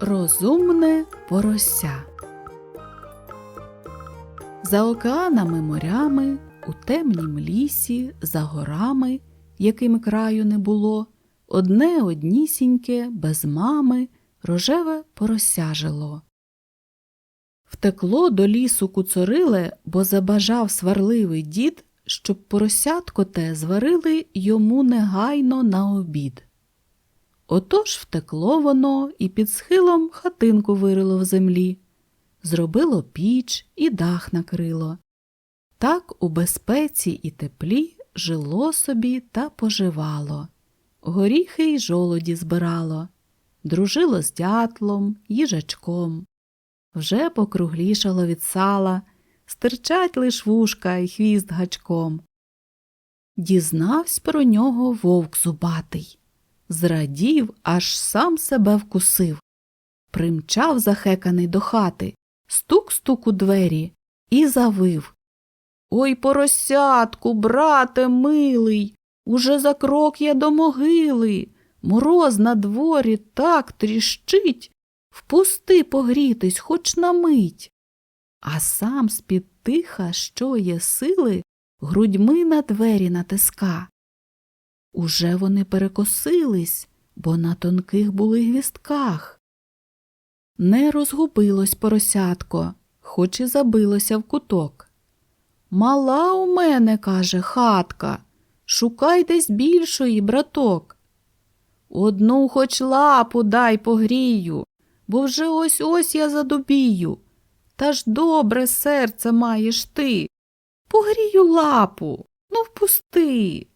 Розумне порося. За океанами морями, у темнім лісі, за горами, яким краю не було, одне однісіньке, без мами, рожеве порося жило. Втекло до лісу куцориле, бо забажав сварливий дід, щоб поросятко те зварили йому негайно на обід. Отож втекло воно і під схилом хатинку вирило в землі, зробило піч і дах накрило. Так у безпеці і теплі жило собі та поживало, горіхи й жолоді збирало, дружило з дятлом, їжачком. Вже покруглішало від сала, стирчать лиш вушка й хвіст гачком. Дізнавсь про нього вовк зубатий. Зрадів, аж сам себе вкусив. Примчав захеканий до хати, стук-стук у двері і завив. Ой, поросятку, брате милий, уже за крок я до могили. Мороз на дворі так тріщить. Впусти погрітись, хоч на мить. А сам з-під тиха, що є сили, грудьми на двері натиска. Уже вони перекосились, бо на тонких були гвістках. Не розгубилось поросятко, хоч і забилося в куток. Мала у мене, каже, хатка, шукай десь більшої, браток. Одну хоч лапу дай погрію, бо вже ось ось я задубію. Та ж добре серце маєш ти. Погрію лапу, ну впусти.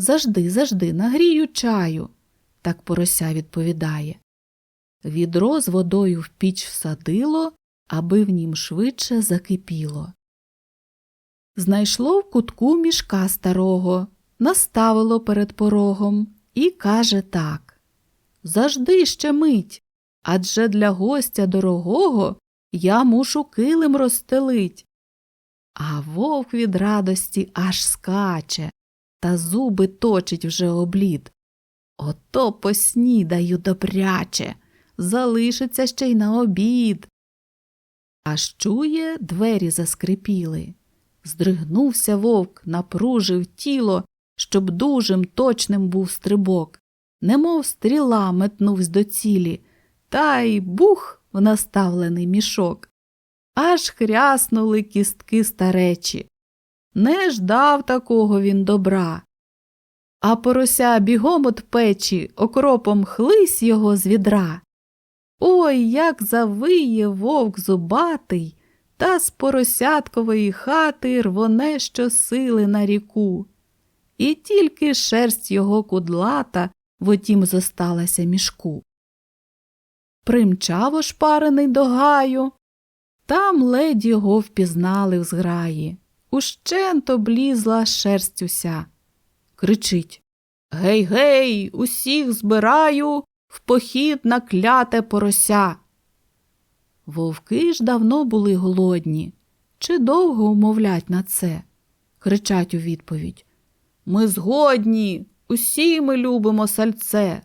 Зажди, зажди, нагрію чаю, так порося відповідає. Відро з водою в піч всадило, аби в нім швидше закипіло. Знайшло в кутку мішка старого, наставило перед порогом і каже так Зажди ще мить, адже для гостя дорогого я мушу килим розстелить. А вовк від радості аж скаче та зуби точить вже облід. Ото поснідаю добряче, залишиться ще й на обід. Аж чує, двері заскрипіли. Здригнувся вовк, напружив тіло, щоб дужим точним був стрибок, немов стріла метнувсь до цілі, та й бух в наставлений мішок. Аж хряснули кістки старечі. Не ждав такого він добра. А порося бігом от печі, окропом хлись його з відра. Ой, як завиє вовк зубатий, та з поросяткової хати рвоне щосили на ріку. І тільки шерсть його кудлата вотім зосталася мішку. Примчав ошпарений до гаю, там ледь його впізнали в зграї. Ущент облізла шерсть уся. Кричить Гей, гей, усіх збираю в похід на кляте порося. Вовки ж давно були голодні. Чи довго умовлять на це? Кричать у відповідь. Ми згодні, усі ми любимо сальце.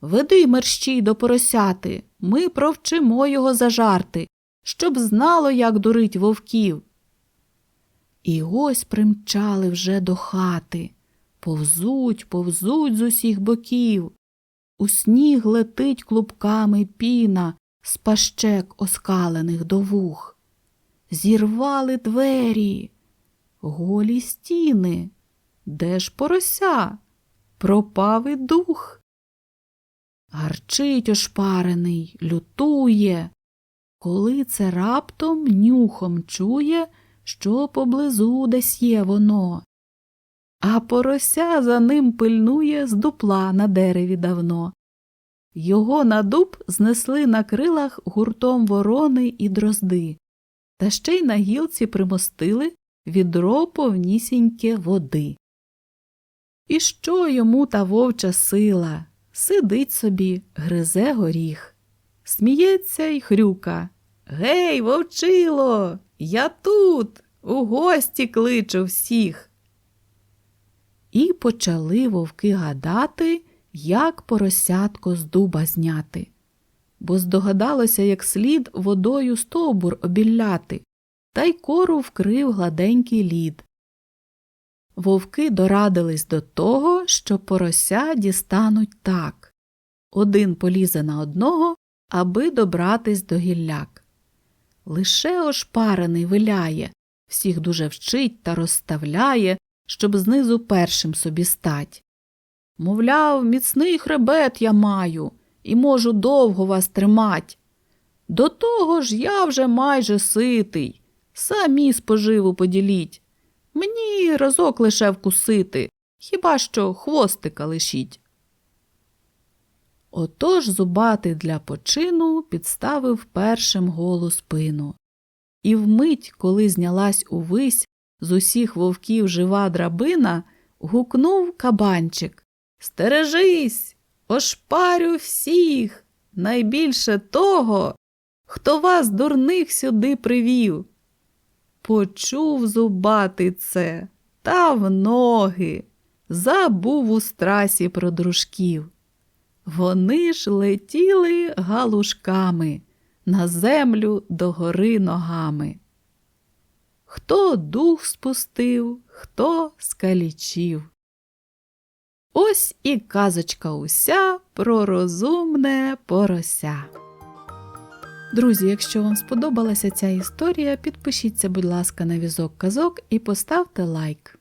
Веди мерщій до поросяти, ми провчимо його зажарти, щоб знало, як дурить вовків. І ось примчали вже до хати, повзуть, повзуть з усіх боків. У сніг летить клубками піна з пащек оскалених до вух. Зірвали двері, голі стіни. Де ж порося? Пропав і дух. Гарчить ошпарений, лютує. Коли це раптом нюхом чує, що поблизу десь є воно. А порося за ним пильнує з дупла на дереві давно. Його на дуб знесли на крилах гуртом ворони і дрозди, та ще й на гілці примостили відро повнісіньке води. І що йому та вовча сила? Сидить собі, гризе горіх, сміється й хрюка. Гей, вовчило, я тут, у гості кличу всіх. І почали вовки гадати, як поросятко з дуба зняти. бо здогадалося як слід водою стовбур обілляти, та й кору вкрив гладенький лід. Вовки дорадились до того, що порося дістануть так. Один полізе на одного, аби добратись до гілляк. Лише ошпарений виляє, всіх дуже вчить та розставляє, щоб знизу першим собі стать. Мовляв, міцний хребет я маю і можу довго вас тримать. До того ж я вже майже ситий. Самі споживу поділіть. Мені разок лише вкусити, хіба що хвостика лишіть. Отож зубатий для почину підставив першим голу спину. І вмить, коли знялась увись з усіх вовків жива драбина, гукнув кабанчик Стережись, ошпарю всіх, найбільше того, хто вас дурних сюди привів. Почув зубатий це, та в ноги, забув у страсі про дружків. Вони ж летіли галушками на землю догори ногами. Хто дух спустив, хто скалічів. Ось і казочка уся про розумне порося. Друзі, якщо вам сподобалася ця історія, підпишіться, будь ласка, на візок казок і поставте лайк.